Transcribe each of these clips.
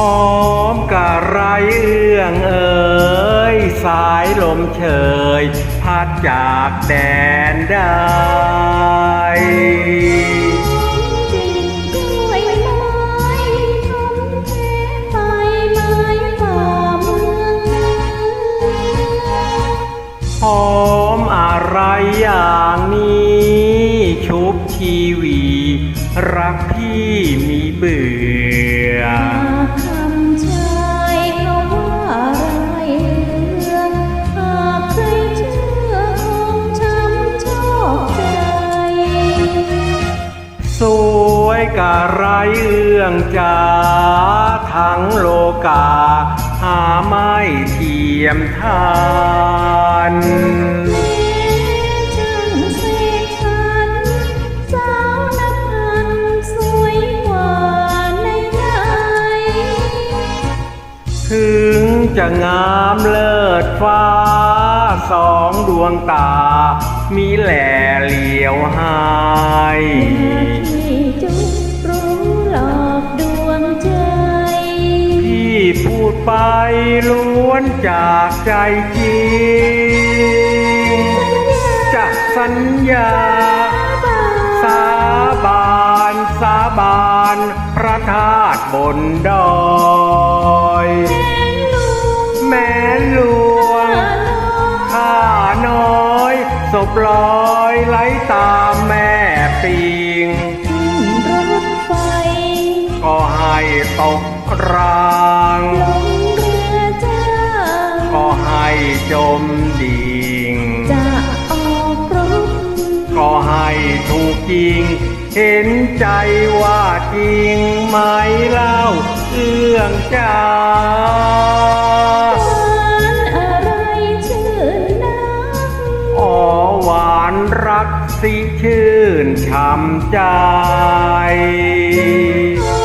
อมกะไรเอื้องเอ่ยสายลมเชยพัดจากแดนได้หอมอะไรอย่างนี้ชุบชีวี รักพี่มีเบื่อ สวยกะไรเอื้องจาทั้งโลกา หาไม่เทียมทานช่างเสกสรรสาวนักพันสวยกว่านใหญ่ถึงจะงามเลิศฟ้าสองดวงตา มีแหล่เหลียวหายที่จุรู้หลอกดวงใจพี่พูดไปล้วนจากใจจริงจะสัญญา สาบาน สาบาน พระธาตุบนดอย ศพลอยไหลตามแม่ปิงรถไฟ ก็ให้ตกรางลงเรือจ้า ก็ให้จมดิ่ง จะออกรบก็ให้ถูกจริง เห็นใจว่าจริงไหมเล่าเอื้องจ้า นรักสิชื่นช่ำใจหอ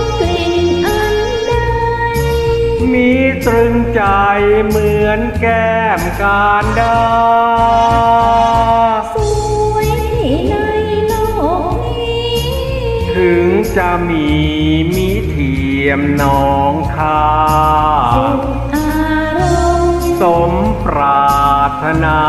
มกลิ่นอันใดมีตรึงใจเหมือนแก้มการดาสวยที่ในโลกนี้ ถึงจะมีมิเทียมน้องค่าสุขอารมณ์สมปรารถนา